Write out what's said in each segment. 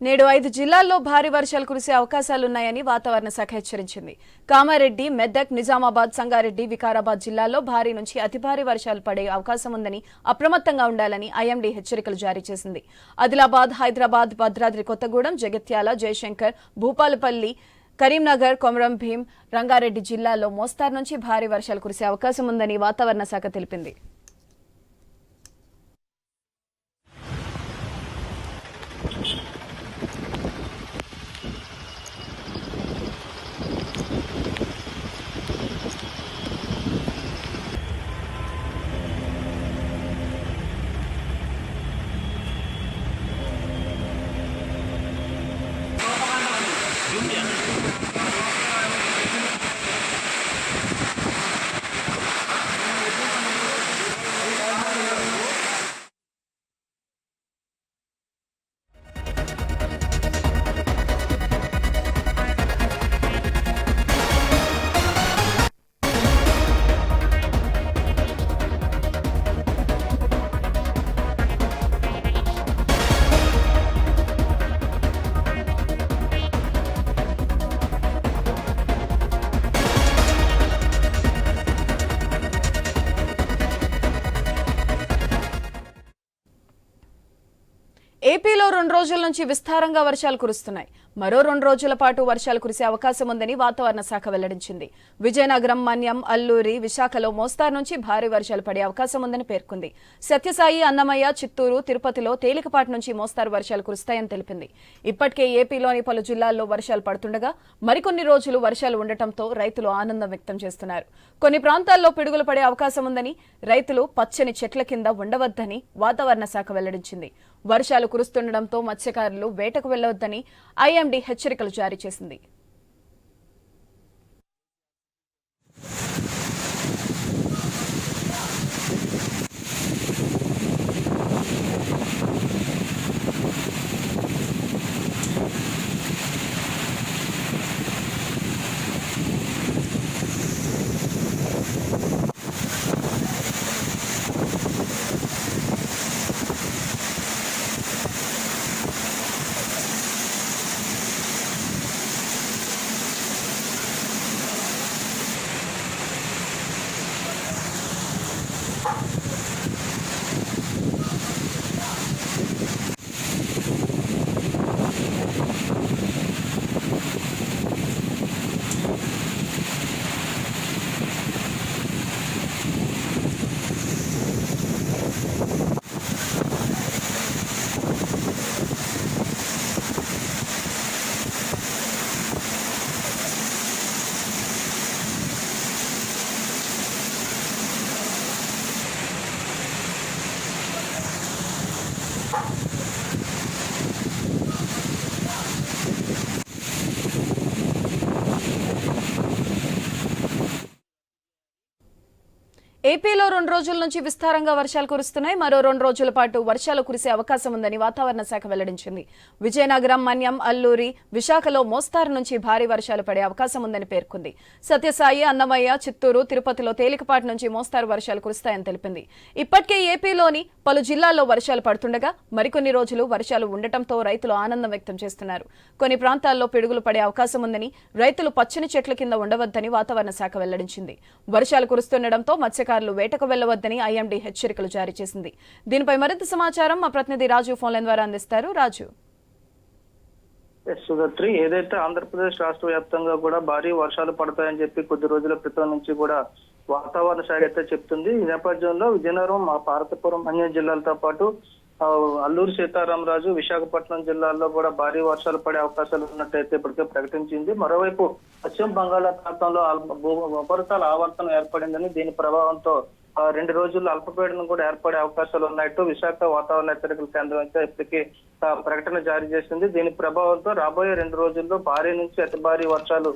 నేడు ఐదు జిల్లాల్లో భారీ వర్షాలు కురిసే అవకాశాలున్నాయని వాతావరణ శాఖ హెచ్చరించింది. కామారెడ్డి మెదక్ నిజామాబాద్ సంగారెడ్డి వికారాబాద్ జిల్లాల్లో భారీ నుంచి అతి భారీ వర్షాలు పడే అవకాశం ఉందని అప్రమత్తంగా ఉండాలని ఐఎండీ హెచ్చరికలు జారీ చేసింది. ఆదిలాబాద్ హైదరాబాద్ భద్రాద్రి కొత్తగూడెం జగిత్యాల జయశంకర్ భూపాలపల్లి కరీంనగర్ కొమరం భీం రంగారెడ్డి జిల్లాల్లో మోస్తారు నుంచి భారీ వర్షాలు కురిసే అవకాశం ఉందని వాతావరణ శాఖ తెలిపింది. ఏపీలో రెండు రోజుల నుంచి విస్తారంగా వర్షాలు కురుస్తున్నాయి. మరో రెండు రోజుల పాటు వర్షాలు కురిసే అవకాశం ఉందని వాతావరణ శాఖ వెల్లడించింది. విజయనగరం మన్యం అల్లూరి విశాఖలో మోస్తారు నుంచి భారీ వర్షాలు పడే అవకాశం ఉందని పేర్కొంది. సత్యసాయి అన్నమయ్య చిత్తూరు తిరుపతిలో తేలికపాటి నుంచి మోస్తారు వర్షాలు కురుస్తాయని తెలిపింది. ఇప్పటికే ఏపీలోని పలు జిల్లాల్లో వర్షాలు పడుతుండగా మరికొన్ని రోజులు వర్షాలు ఉండటంతో రైతులు ఆనందం వ్యక్తం చేస్తున్నారు. కొన్ని ప్రాంతాల్లో పిడుగులు పడే అవకాశం ఉందని రైతులు పచ్చని చెట్ల కింద ఉండవద్దని వాతావరణ శాఖ వెల్లడించింది. వర్షాలు కురుస్తుండటంతో మత్స్యకారులు వేటకు వెళ్ళవద్దని ఐఎండీ హెచ్చరికలు జారీ చేసింది. ఏపీలో రెండు రోజుల నుంచి విస్తారంగా వర్షాలు కురుస్తున్నాయి. మరో రెండు రోజుల పాటు వర్షాలు కురిసే అవకాశం ఉందని వాతావరణ శాఖ వెల్లడించింది. విజయనగరం మన్యం అల్లూరి విశాఖలో మోస్తారు నుంచి భారీ వర్షాలు పడే అవకాశం ఉందని పేర్కొంది. సత్యసాయి అన్నమయ్య చిత్తూరు తిరుపతిలో తేలికపాటి నుంచి మోస్తారు వర్షాలు కురుస్తాయని తెలిపింది. ఇప్పటికే ఏపీలోని పలు జిల్లాల్లో వర్షాలు పడుతుండగా మరికొన్ని రోజులు వర్షాలు ఉండటంతో రైతులు ఆనందం వ్యక్తం చేస్తున్నారు. కొన్ని ప్రాంతాల్లో పిడుగులు పడే అవకాశం ఉందని రైతులు పచ్చని చెట్ల కింద ఉండవద్దని వాతావరణ శాఖ వెల్లడించింది. వర్షాలు కురుస్తుండటంతో మత్స్యకారులు వేటకు వెళ్ళవద్దని ఐఎండీ హెచ్చరికలు జారీ చేసింది. దీనిపై మరింత సమాచారం మా ప్రతినిధి రాజు ఫోన్లైన్ ద్వారా అందిస్తారు. రాజు. ఎస్ సుగత్రి ఏదైతే ఆంధ్రప్రదేశ్ రాష్ట్ర వ్యాప్తంగా కూడా భారీ వర్షాలు పడతాయని చెప్పి కొద్ది రోజుల క్రితం నుంచి కూడా వాతావరణ శాఖ అయితే చెప్తుంది. ఈ నేపథ్యంలో విజయనగరం మా పార్వతీపురం అన్య జిల్లాలతో పాటు అల్లూరు సీతారామరాజు విశాఖపట్నం జిల్లాల్లో కూడా భారీ వర్షాలు పడే అవకాశాలు ఉన్నట్టయితే ఇప్పటికే ప్రకటించింది. మరోవైపు పశ్చిమ బంగాళాఖాతంలో భూ- ఉపరితల ఆవర్తనం ఏర్పడిందని దీని ప్రభావంతో రెండు రోజుల్లో అల్పపీడనం కూడా ఏర్పడే అవకాశాలు ఉన్నట్టు విశాఖ వాతావరణ హెచ్చరికల కేంద్రం అయితే ఇప్పటికీ ప్రకటన జారీ చేసింది. దీని ప్రభావంతో రాబోయే రెండు రోజుల్లో భారీ నుంచి అతి భారీ వర్షాలు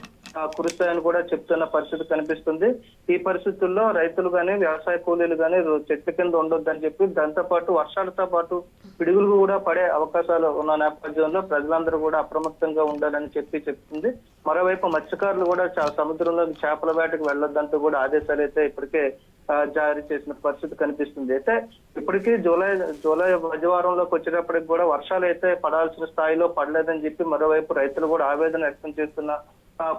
కురుస్తాయని కూడా చెప్తున్న పరిస్థితి కనిపిస్తుంది. ఈ పరిస్థితుల్లో రైతులు గాని వ్యవసాయ కూలీలు కానీ చెట్టు చెట్ల కింద ఉండొద్దని చెప్పి దాంతో పాటు వర్షాలతో పాటు పిడుగులు కూడా పడే అవకాశాలు ఉన్న నేపథ్యంలో ప్రజలందరూ కూడా అప్రమత్తంగా ఉండాలని చెప్పి చెప్తుంది. మరోవైపు మత్స్యకారులు కూడా చా- సముద్రంలో చేపల వేటకు వెళ్ళొద్దంటూ కూడా ఆదేశాలు అయితే ఇప్పటికే జారీ చేసిన పరిస్థితి కనిపిస్తుంది. అయితే ఇప్పటికీ జూలై జూలై మధ్యవారంలోకి వచ్చేటప్పటికి కూడా వర్షాలు అయితే పడాల్సిన స్థాయిలో పడలేదని చెప్పి మరోవైపు రైతులు కూడా ఆవేదన వ్యక్తం చేస్తున్న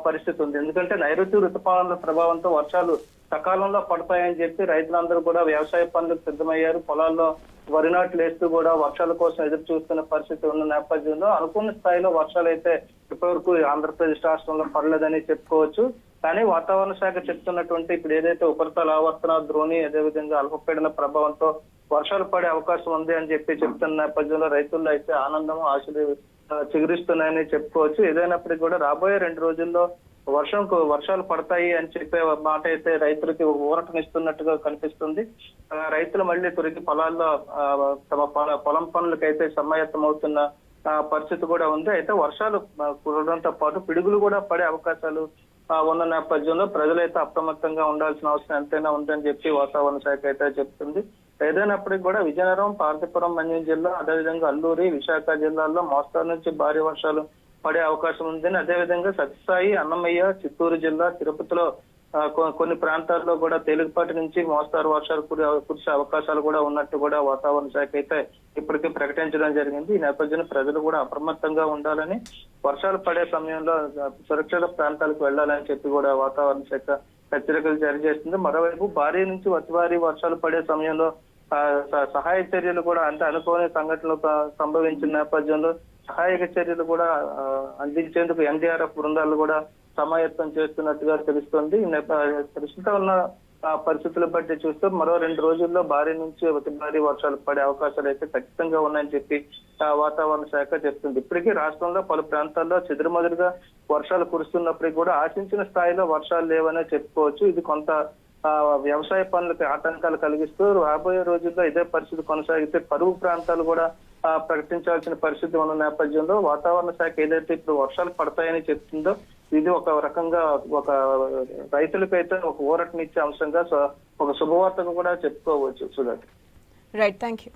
పరిస్థితి ఉంది. ఎందుకంటే నైరుతి ఋతుపాలన ప్రభావంతో వర్షాలు సకాలంలో పడతాయని చెప్పి రైతులందరూ కూడా వ్యవసాయ పనులకు సిద్ధమయ్యారు. పొలాల్లో వరి నాట్లు వేస్తూ కూడా వర్షాల కోసం ఎదురు చూస్తున్న పరిస్థితి ఉన్న నేపథ్యంలో అనుకున్న స్థాయిలో వర్షాలు అయితే ఇప్పటివరకు ఆంధ్రప్రదేశ్ రాష్ట్రంలో పడలేదని చెప్పుకోవచ్చు. కానీ వాతావరణ శాఖ చెప్తున్నటువంటి ఇప్పుడు ఏదైతే ఉపరితల ఆవర్తన ద్రోణి అదేవిధంగా అల్పపీడన ప్రభావంతో వర్షాలు పడే అవకాశం ఉంది అని చెప్పి చెప్తున్న నేపథ్యంలో రైతుల్లో అయితే ఆనందం ఆశలు చిగురిస్తున్నాయని చెప్పుకోవచ్చు. ఏదైనప్పటికీ కూడా రాబోయే రెండు రోజుల్లో వర్షం వర్షాలు పడతాయి అని చెప్పే మాట అయితే రైతులకి ఊరటనిస్తున్నట్టుగా కనిపిస్తుంది. రైతులు మళ్ళీ తిరిగి పొలాల్లో తమ పొలం పనులకైతే సమాయత్తమవుతున్న ఆ, పరిస్థితి కూడా ఉంది. అయితే వర్షాలు కురడంతో పాటు పిడుగులు కూడా పడే అవకాశాలు ఉన్న నేపథ్యంలో ప్రజలైతే అప్రమత్తంగా ఉండాల్సిన అవసరం ఎంతైనా ఉందని చెప్పి వాతావరణ శాఖ అయితే చెప్తుంది. ఏదైనప్పటికీ కూడా విజయనగరం పార్థిపురం మంజం జిల్లా అదేవిధంగా అల్లూరి విశాఖ జిల్లాల్లో మోస్తారు నుంచి భారీ వర్షాలు పడే అవకాశం ఉందని అదేవిధంగా సత్యసాయి అన్నమయ్య చిత్తూరు జిల్లా తిరుపతిలో కొన్ని ప్రాంతాల్లో కూడా తేలికపాటి నుంచి మోస్తారు వర్షాలు కురిసే అవకాశాలు కూడా ఉన్నట్టు కూడా వాతావరణ శాఖ అయితే ఇప్పటికే ప్రకటించడం జరిగింది. ఈ నేపథ్యంలో ప్రజలు కూడా అప్రమత్తంగా ఉండాలని వర్షాలు పడే సమయంలో సురక్షిత ప్రాంతాలకు వెళ్ళాలని చెప్పి కూడా వాతావరణ శాఖ హెచ్చరికలు జారీ చేస్తుంది. మరోవైపు భారీ నుంచి అతి భారీ వర్షాలు పడే సమయంలో ఆ, సహాయ చర్యలు కూడా అంటే అనుకోని సంఘటనలు సంభవించిన నేపథ్యంలో సహాయక చర్యలు కూడా అందించేందుకు ఎన్డీఆర్ఎఫ్ బృందాలు కూడా సమాయత్తం చేస్తున్నట్టుగా తెలుస్తుంది. ఈ ప్రస్తుతం ఉన్న పరిస్థితులు బట్టి చూస్తే మరో రెండు రోజుల్లో భారీ నుంచి అతి భారీ వర్షాలు పడే అవకాశాలు అయితే ఖచ్చితంగా ఉన్నాయని చెప్పి వాతావరణ శాఖ చెప్తుంది. ఇప్పటికీ రాష్ట్రంలో పలు ప్రాంతాల్లో చెదురుమదురుగా వర్షాలు కురుస్తున్నప్పటికీ కూడా ఆశించిన స్థాయిలో వర్షాలు లేవనే చెప్పుకోవచ్చు. ఇది కొంత ఆ, వ్యవసాయ పనులకు ఆటంకాలు కలిగిస్తూ రాబోయే రోజుల్లో ఇదే పరిస్థితి కొనసాగితే పరువు ప్రాంతాలు కూడా ప్రకటించాల్సిన పరిస్థితి ఉన్న నేపథ్యంలో వాతావరణ శాఖ ఏదైతే ఇప్పుడు వర్షాలు పడతాయని చెప్తుందో ఇది ఒక రకంగా ఒక రైతులకైతే ఒక ఊరటనిచ్చే అంశంగా ఒక శుభవార్తగా కూడా చెప్పుకోవచ్చు సుధాకర్ రైట్ థ్యాంక్ యూ